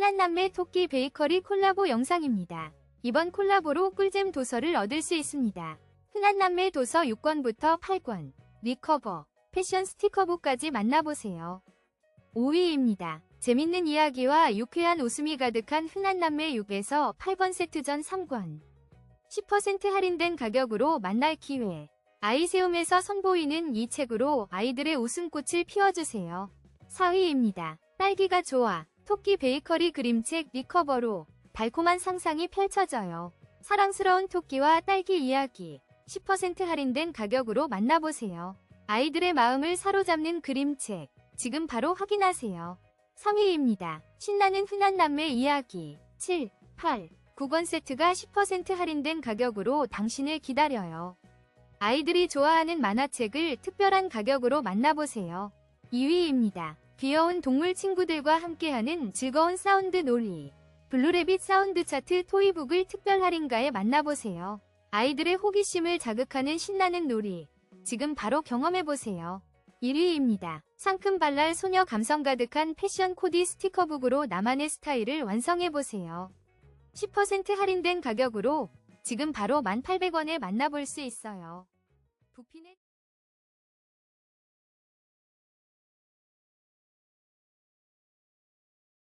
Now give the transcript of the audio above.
흔한 남매 토끼 베이커리 콜라보 영상입니다. 이번 콜라보로 꿀잼 도서를 얻을 수 있습니다. 흔한 남매 도서 6권부터 8권, 리커버, 패션 스티커북까지 만나보세요. 5위입니다. 재밌는 이야기와 유쾌한 웃음이 가득한 흔한 남매 6에서 8권 세트전 3권. 10% 할인된 가격으로 만날 기회. 아이세움에서 선보이는 이 책으로 아이들의 웃음꽃을 피워주세요. 4위입니다. 딸기가 좋아. 토끼 베이커리 그림책 리커버로 달콤한 상상이 펼쳐져요. 사랑스러운 토끼와 딸기 이야기. 10% 할인된 가격으로 만나보세요. 아이들의 마음을 사로잡는 그림책. 지금 바로 확인하세요. 3위입니다. 신나는 흔한 남매 이야기. 7, 8, 9권 세트가 10% 할인된 가격으로 당신을 기다려요. 아이들이 좋아하는 만화책을 특별한 가격으로 만나보세요. 2위입니다. 귀여운 동물 친구들과 함께하는 즐거운 사운드 놀이. 블루레빗 사운드 차트 토이북을 특별 할인가에 만나보세요. 아이들의 호기심을 자극하는 신나는 놀이. 지금 바로 경험해보세요. 1위입니다. 상큼발랄 소녀 감성 가득한 패션 코디 스티커북으로 나만의 스타일을 완성해보세요. 10% 할인된 가격으로 지금 바로 1,800원에 만나볼 수 있어요. 부피는